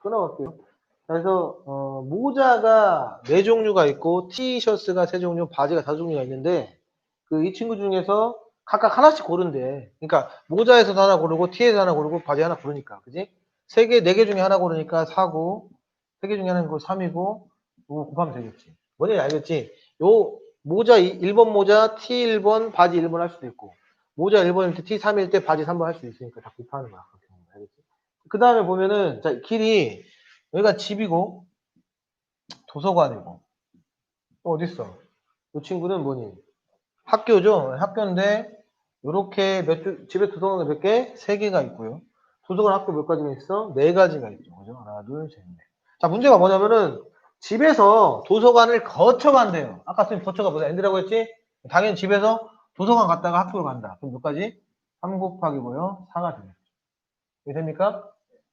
끊어갈게요. 그래서 어, 모자가 네 종류가 있고 티셔츠가 세 종류, 바지가 다섯 종류가 있는데 그 이 친구 중에서 각각 하나씩 고른대. 그러니까 모자에서 하나 고르고 티에서 하나 고르고 바지 하나 고르니까, 그지? 세 개, 네 개 중에 하나 고르니까 4고 세 개 중에 하나는 그 3이고 이거 곱하면 되겠지. 뭔지 알겠지? 요 모자 1번 모자 티 1번 바지 1번 할 수도 있고 모자 1번일 때 티 3일 때 바지 3번 할 수도 있으니까 다 곱하는 거야. 그 다음에 보면은 자 길이 여기가 집이고 도서관이고 또 어딨어? 이 친구는 뭐니? 학교죠. 학교인데 요렇게 몇 주, 집에 도서관이 몇 개? 세 개가 있고요. 도서관 학교 몇 가지가 있어? 네 가지가 있죠. 그죠? 하나, 둘, 셋, 넷. 자, 문제가 뭐냐면은 집에서 도서관을 거쳐간대요. 아까 선생님 거쳐가 뭐다? 엔드라고 했지? 당연히 집에서 도서관 갔다가 학교를 간다. 그럼 몇 가지? 3 곱하기 뭐요? 4가 되겠죠. 이해 됩니까?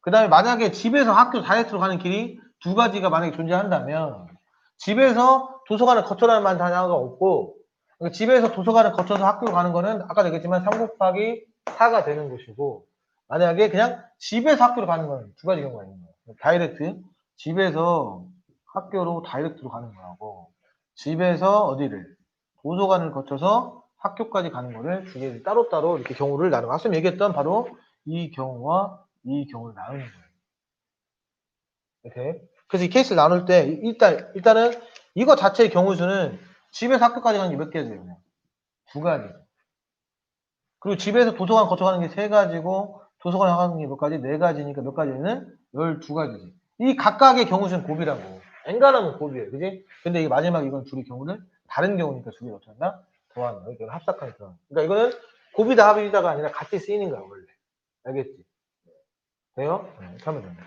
그 다음에 만약에 집에서 학교 다이렉트로 가는 길이 두 가지가 만약에 존재한다면 집에서 도서관을 거쳐라는 말 단어가 없고 그러니까 집에서 도서관을 거쳐서 학교를 가는 거는 아까 얘기했지만 3 곱하기 4가 되는 것이고 만약에 그냥 집에서 학교를 가는 거는 두 가지 경우가 있는 거예요. 다이렉트 집에서 학교로 다이렉트로 가는 거하고 집에서 어디를 도서관을 거쳐서 학교까지 가는 거를 두개 따로따로 이렇게 경우를 나누고 앞서 얘기했던 바로 이 경우와 이 경우를 나누는 거예요. 이렇게. 그래서 이 케이스를 나눌 때 일단 일단은 이거 자체의 경우 수는 집에서 학교까지 가는 게 몇 개죠? 그냥? 두 가지. 그리고 집에서 도서관 거쳐가는 게 세 가지고 도서관 가는 게 몇 가지? 네 가지니까 몇 가지는 열두 가지지. 이 각각의 경우 수는 곱이라고. 엔간하면 곱이에요. 그지? 근데 이게 마지막 이건 둘이 경우는 다른 경우니까 두 개를 어떻게 한다? 더하는 거야. 이건 합작하는 거. 그러니까 이거는 곱이다 합이다가 아니라 같이 쓰이는 거야, 원래. 알겠지? 돼요? 네, 이렇게 하면 됩니다.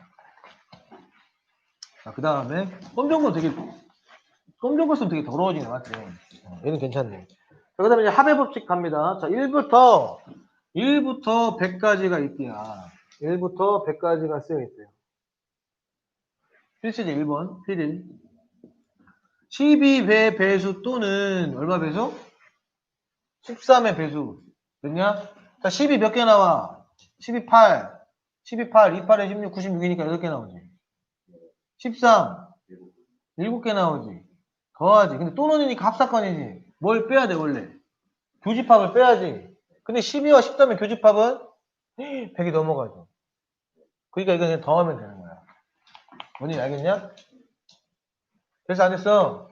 자, 그 다음에, 꼼종은 되게, 꼼종글 쓰면 되게 더러워지네, 맞지? 어, 얘는 괜찮네. 자, 그 다음에 이제 합의 법칙 갑니다. 자, 1부터, 1부터 100까지가 있대야. 1부터 100까지가 쓰여 있대요. 필수제 1번, 필일. 12배 배수 또는 얼마 배수? 13의 배수. 됐냐? 자, 12 몇 개 나와? 12, 8. 12, 8, 2, 8에 16, 96이니까 8개 나오지. 13, 7개 나오지. 더하지. 근데 또는이니까 합사건이지. 뭘 빼야 돼, 원래? 교집합을 빼야지. 근데 12와 13의 교집합은 100이 넘어가죠. 그러니까 이거 그냥 더하면 되는 거야. 뭔지 알겠냐? 그래서 안 했어.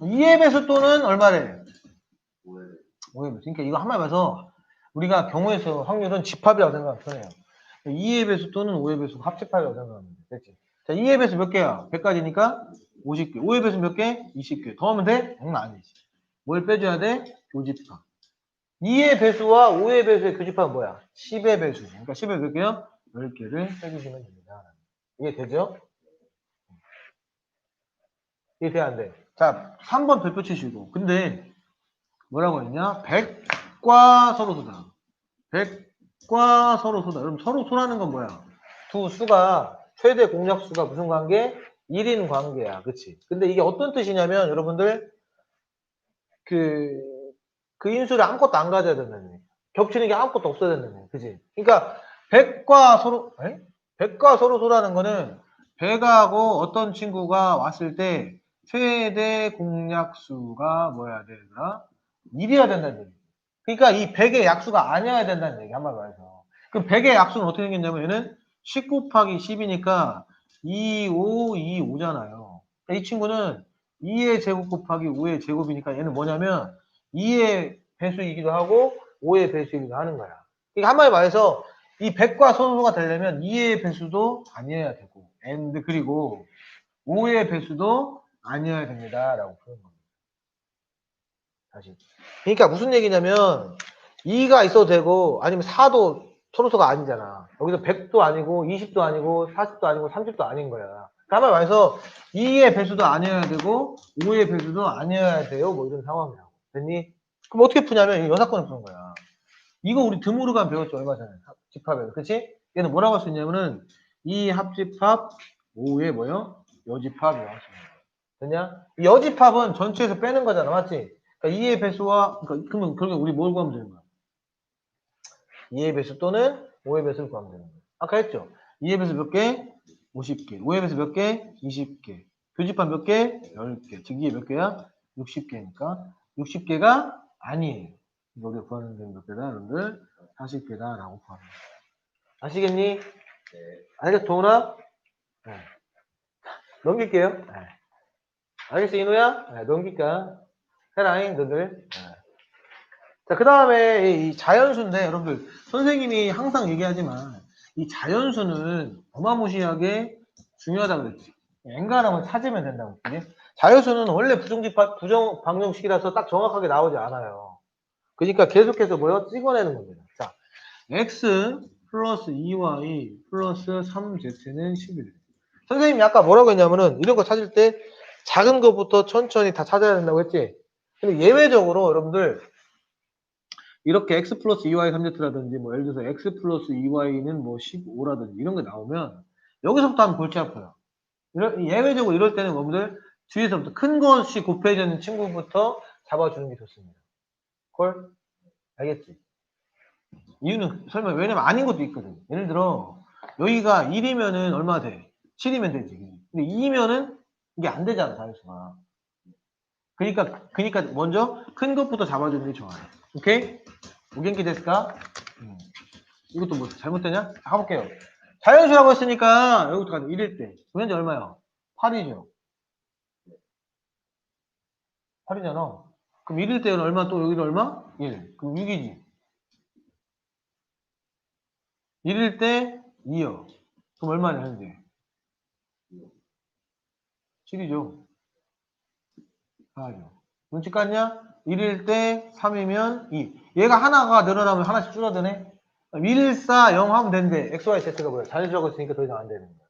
2의 배수 또는 얼마래? 5의 배수. 그러니까 이거 한마디 말해서 우리가 경우에서 확률은 집합이라고 생각하면 편해요. 2의 배수 또는 5의 배수 합집합이라고 생각하면 돼. 됐지? 자, 2의 배수 몇 개야? 100가지니까 50개. 5의 배수 몇 개? 20개. 더하면 돼? 응, 아니지. 뭘 빼줘야 돼? 교집합. 2의 배수와 5의 배수의 교집합은 뭐야? 10의 배수. 그러니까 10의 몇 개요? 10개를 빼주시면 됩니다. 이게 되죠? 이게 돼, 안 돼? 자, 3번 별표 치시고. 근데, 뭐라고 했냐? 100과 서로 소다. 100 과 서로 소다. 그럼 서로 소라는 건 뭐야? 두 수가, 최대 공약수가 무슨 관계? 1인 관계야. 그치? 근데 이게 어떤 뜻이냐면, 여러분들, 그, 그 인수를 아무것도 안 가져야 된다는 얘기. 겹치는 게 아무것도 없어야 된다는 얘기. 그치? 그러니까, 100과 서로, 에? 100과 서로 소라는 거는, 100하고 어떤 친구가 왔을 때, 최대 공약수가 뭐야 되더라? 1이어야 된다는 얘기. 그러니까 이 100의 약수가 아니어야 된다는 얘기, 한마디로 해서. 그럼 100의 약수는 어떻게 생겼냐면 얘는 10 곱하기 10이니까 2, 5, 2, 5잖아요. 이 친구는 2의 제곱 곱하기 5의 제곱이니까 얘는 뭐냐면 2의 배수이기도 하고 5의 배수이기도 하는 거야. 그러니까 한마디 말해서 이 100과 소수가 되려면 2의 배수도 아니어야 되고, and 그리고 5의 배수도 아니어야 됩니다. 라고 겁니다. 다시. 그러니까 무슨 얘기냐면 2가 있어도 되고 아니면 4도 서로서가 아니잖아. 여기서 100도 아니고 20도 아니고 40도 아니고 30도 아닌 거야. 가만 말해서 2의 배수도 아니어야 되고 5의 배수도 아니어야 돼요. 뭐 이런 상황이야. 됐니? 그럼 어떻게 푸냐면 이 여사건을 푸는 거야. 이거 우리 드모르간 배웠죠. 얼마 전에. 집합에서. 그치? 얘는 뭐라고 할 수 있냐면은 이 합집합 5의 뭐요? 여집합이라고 할수 있는 거야. 됐냐? 이 여집합은 전체에서 빼는 거잖아, 맞지? 그러니까 2의 배수와, 그러니까 그러면, 그러면 우리 뭘 구하면 되는 거야? 2의 배수 또는 5의 배수를 구하면 되는 거야. 아까 했죠? 2의 배수 몇 개? 50개. OM에서 몇 개? 20개. 표지판 몇 개? 10개. 즉, 이게 몇 개야? 60개니까. 60개가 아니에요. 이거 우리가 구하는 게 몇 개다, 여러분들? 40개다, 라고 구합니다. 아시겠니? 알겠어, 도훈아? 네. 넘길게요. 네. 알겠어, 이노야? 네, 넘길까? 해라잉, 너들. 네. 자, 그 다음에 이 자연수인데, 여러분들, 선생님이 항상 얘기하지만, 이 자연수는 어마무시하게 중요하다고 그랬지. 엔간하면 찾으면 된다고. 그지? 자연수는 원래 부정직, 부정 방정식이라서 딱 정확하게 나오지 않아요. 그러니까 계속해서 뭐요? 찍어내는 겁니다. 자, x 플러스 2y 플러스 3z는 11. 선생님이 아까 뭐라고 했냐면은 이런 거 찾을 때 작은 것부터 천천히 다 찾아야 된다고 했지. 근데 예외적으로 여러분들 이렇게 x 플러스 2y 3z라든지 뭐 예를 들어서 x 플러스 2y는 뭐 15라든지 이런 게 나오면 여기서부터 하면 골치 아파요. 예외적으로 이럴 때는 여러분들 뒤에서부터 큰 것이 곱해져 있는 친구부터 잡아주는 게 좋습니다. 콜? 알겠지? 이유는 설마 왜냐면 아닌 것도 있거든. 예를 들어 여기가 1이면은 얼마 돼? 7이면 되지. 근데 2면은 이게 안 되잖아, 자연수가. 그러니까 그러니까 먼저 큰 것부터 잡아주는 게 좋아요. 오케이? 오겐키 됐을까? 음. 이것도 뭐 잘못되냐? 자, 가볼게요. 자연수라고 했으니까 여기부터 가자. 1일 때. 현재 얼마야? 8이죠. 8이잖아. 그럼 1일 때는 얼마 또 여기는 얼마? 1. 그럼 6이지. 1일 때 2요. 그럼 얼마냐 현재? 7이죠. 4죠. 눈치 깠냐? 1일 때 3이면 2. 얘가 하나가 늘어나면 하나씩 줄어드네? 1, 4, 0 하면 되는데 x, y, z가 뭐야? 자연수라고 했으니까 더 이상 안 되는 거야.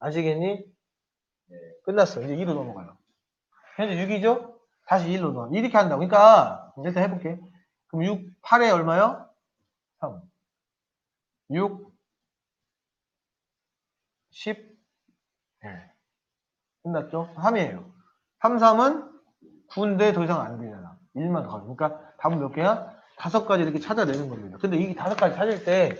아시겠니? 네. 끝났어. 이제 2로 넘어가요. 현재 6이죠? 다시 1로 넘어. 이렇게 한다고. 그러니까 일단 해볼게. 그럼 6, 8에 얼마요? 3. 6, 10, 네. 끝났죠? 3이에요. 3, 3은 9인데 더 이상 안 되잖아. 1만 더 가죠. 그러니까 답은 몇 개야? 다섯 가지 이렇게 찾아내는 겁니다. 근데 이 다섯 가지 찾을 때,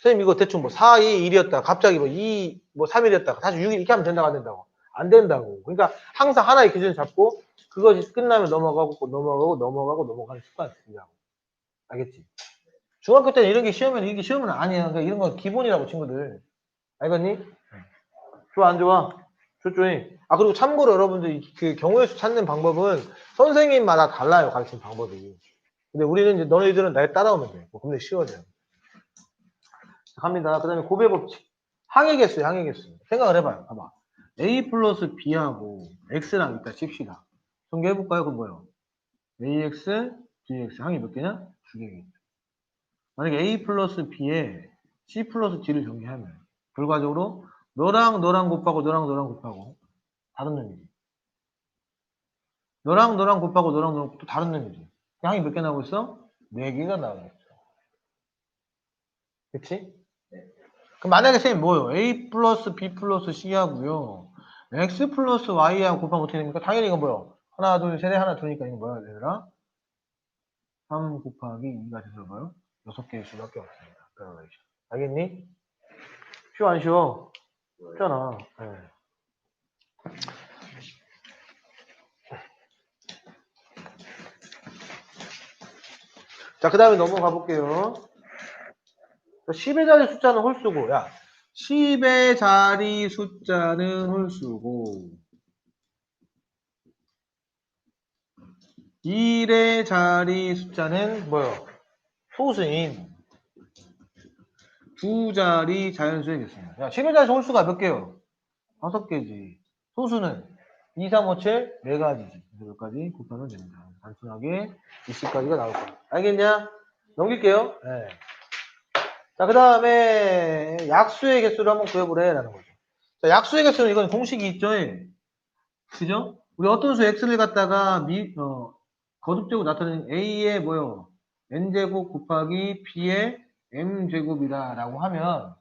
선생님 이거 대충 뭐 4, 2, 1이었다. 갑자기 뭐 2, 뭐 3이었다. 다시 6 이렇게 하면 된다고 안 된다고? 안 된다고. 그러니까 항상 하나의 기준을 잡고 그것이 끝나면 넘어가고 넘어가고 넘어가고 넘어가는 습관을 들이라고. 알겠지? 중학교 때는 이런 게 시험은 이게 시험은 아니야. 그러니까 이런 건 기본이라고 친구들. 알겠니? 좋아 안 좋아? 좋죠이. 아 그리고 참고로 여러분들 그 경우의 수 찾는 방법은 선생님마다 달라요 가르치는 방법이. 근데 우리는 이제 너희들은 날 따라오면 돼. 뭐 근데 쉬워져요. 갑니다. 그 다음에 고배 법칙. 항해 개수, 항해 개수. 생각을 해봐요. 봐봐. A 플러스 B하고 X랑 있다 칩시다. 전개해볼까요? 그건 뭐예요? AX, BX. 항이 몇 개냐? 두 개겠죠. 만약에 A 플러스 B에 C 플러스 D를 전개하면 결과적으로 너랑 너랑 곱하고 너랑 너랑 곱하고 다른 놈이지. 너랑 너랑 곱하고 너랑 너랑 또 다른 놈이지. 항이 몇 개 나오고 있어? 네 개가 있어. 그치? 그럼 만약에 쌤 뭐요? A 플러스 B 플러스 C 하고요. X 플러스 Y하고 곱하면 어떻게 됩니까? 당연히 이거 뭐요? 하나, 둘, 셋에 하나, 둘이니까 이거 뭐야, 얘들아? 3 곱하기 2가 돼서 뭐요? 6개의 수밖에 없습니다. 알겠니? 쉬워, 안 쉬워? 쉽잖아. 네. 자, 그 다음에 넘어가 볼게요. 10의 자리 숫자는 홀수고, 야, 10의 자리 숫자는 홀수고, 1의 자리 숫자는 뭐요? 소수인 두 자리 자연수이겠습니다. 야, 10의 자리 홀수가 몇 개요? 다섯 개지. 소수는 2, 3, 5, 7, 네 가지지. 그래서 몇 가지 곱하면 됩니다. 단순하게 20가지가 나올 거야. 알겠냐? 넘길게요. 네. 자, 그 다음에 약수의 개수를 한번 구해보래. 라는 거죠. 자, 약수의 개수는 이건 공식이 있죠. 예. 그죠? 우리 어떤 수 x를 갖다가 미, 어, 거듭적으로 나타내는 a의 뭐요? n제곱 곱하기 b의 m제곱이다 라고 하면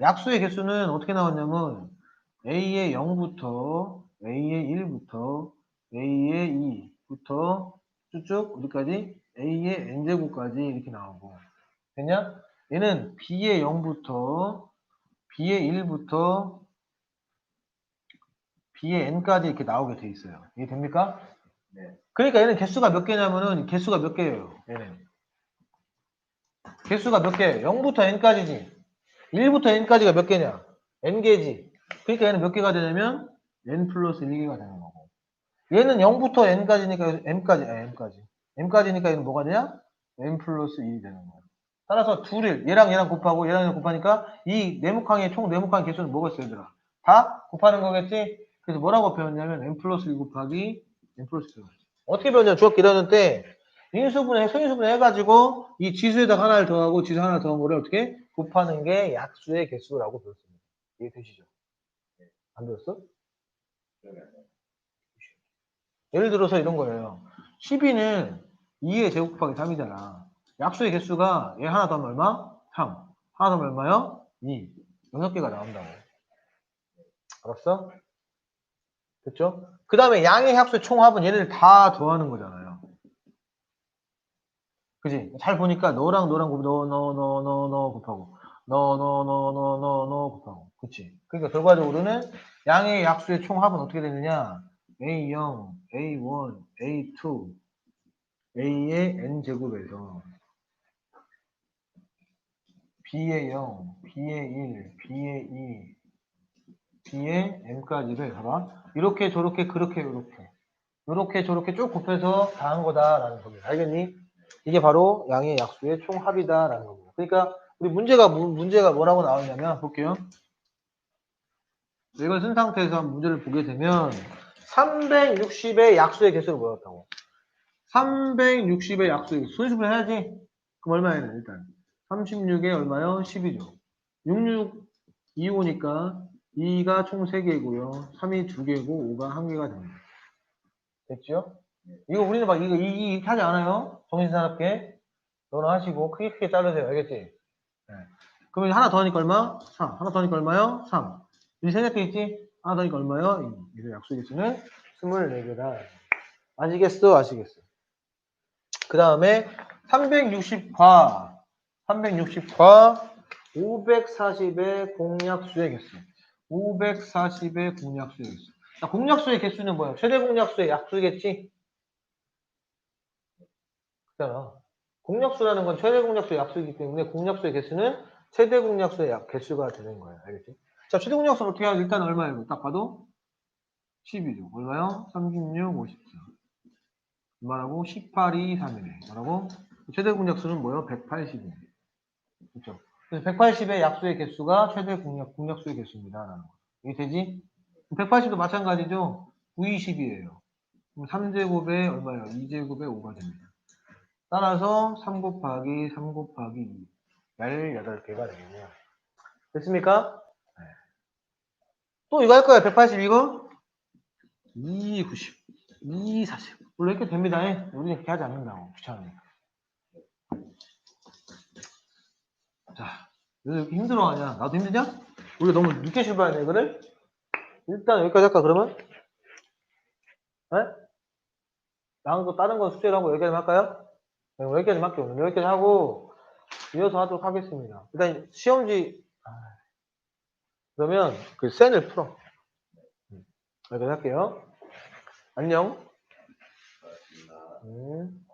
약수의 개수는 어떻게 나왔냐면 a의 0부터 a의 1부터 a의 2부터 쭉쭉 어디까지 a의 n제곱까지 이렇게 나오고 됐냐? 얘는 b의 0부터 b의 1부터 b의 n까지 이렇게 나오게 돼 있어요. 이해 됩니까? 네. 그러니까 얘는 개수가 몇 개냐면은 개수가 몇 개예요. 얘는. 개수가 몇 개예요? 0부터 n까지지. 1부터 n까지가 몇 개냐? n개지. 그러니까 얘는 몇 개가 되냐면 n 플러스 1개가 되는 거고. 얘는 0부터 n까지니까 m까지, 아, m까지. m까지니까 얘는 뭐가 되냐? n 플러스 1이 되는 거예요. 따라서 둘을 얘랑 얘랑 곱하고 얘랑 얘랑 곱하니까 이 네모칸의 총 네모칸 개수는 뭐가 있어요, 얘들아? 다 곱하는 거겠지? 그래서 뭐라고 표현했냐면 n 플러스 1 곱하기 n 플러스 2. 어떻게 배웠냐? 중학교 1학년 때 인수분해, 소인수분해 해가지고 이 지수에다 하나를 더하고 지수 하나 더한 거를 어떻게 곱하는 게 약수의 개수라고 배웠습니다. 이해 되시죠? 안 배웠어? 기억이 안 나요. 예를 들어서 이런 거예요. 12는 2의 제곱 곱하기 3이잖아. 약수의 개수가 얘 하나 더하면 얼마? 3. 하나 더하면 얼마요? 2. 6개가 나온다고. 알았어? 됐죠? 그 다음에 양의 합수의 총합은 얘네들 다 더하는 거잖아요. 그지? 잘 보니까 너랑 너랑 곱, 너, 너, 너, 너, 너 곱하고, 너, 너, 너, 너, 너, 너 곱하고. 그치? 그러니까 결과적으로는 양의 약수의 총합은 어떻게 되느냐? A0, A1, A2, A의 n제곱에서 B의 0, B의 1, B의 2, B의 m까지를 봐봐. 이렇게 저렇게 그렇게 이렇게 이렇게 저렇게 쭉 곱해서 다 한 거다라는 겁니다. 알겠니? 이게 바로 양의 약수의 총합이다라는 겁니다. 그러니까 우리 문제가 무- 문제가 뭐라고 나오냐면 볼게요. 이걸 쓴 상태에서 한번 문제를 보게 되면 360의 약수의 개수를 뭐였다고? 360의 약수의. 소인수분 해야지. 그럼 얼마예요, 일단? 36에 얼마요? 12죠. 66, 2, 5니까 2가 총 3개고요. 3이 2개고 5가 1개가 됩니다. 됐죠? 이거 우리는 막 이거 이, 이 하지 않아요? 정신사납게. 너는 하시고 크게 크게 자르세요. 알겠지? 네. 그러면 하나 더 하니까 얼마? 3. 하나 더 하니까 얼마요? 3. 이 생략돼 있지? 하나 더 하니까 얼마요? 2. 그래서 약수의 개수는 24개다. 아시겠어? 아시겠어? 그 다음에 360과 360과 540의 공약수의 개수. 540의 공약수의 개수. 자, 공약수의 개수는 뭐야? 최대 공약수의 약수겠지? 그잖아. 공약수라는 건 최대 공약수의 약수이기 때문에 공약수의 개수는 최대 공약수의 약, 개수가 되는 거예요. 알겠지? 자, 최대 공약수는 어떻게 하죠? 일단 얼마예요? 딱 봐도 12죠. 얼마요? 36, 54. 얼마라고? 18이 3이네. 뭐라고? 최대 공약수는 뭐예요? 180이네. 그렇죠? 그래서 180의 약수의 개수가 최대 공약, 공약수의 개수입니다. 라는 거. 이게 되지? 180도 마찬가지죠? 920이에요. 그럼 3제곱에 얼마예요? 2제곱에 5가 됩니다. 따라서 3 곱하기 3 곱하기 2. 18개가 되겠네요. 됐습니까? 네. 또 이거 할 거야. 180 이거? 290, 240. 원래 이렇게 됩니다. 예. 우리는 이렇게 하지 않는다고. 귀찮으니까. 자, 왜 이렇게 힘들어하냐? 나도 힘드냐? 우리가 너무 늦게 출발했네, 이거를? 일단 여기까지 할까, 그러면? 네? 다른 거, 다른 거 숙제를 하고 여기까지 할까요? 네, 여기까지 할게요. 오늘 여기까지 하고, 이어서 하도록 하겠습니다. 일단, 시험지, 아, 그러면, 그, 센을 풀어. 음, 여기까지 할게요. 안녕. 고맙습니다. 음.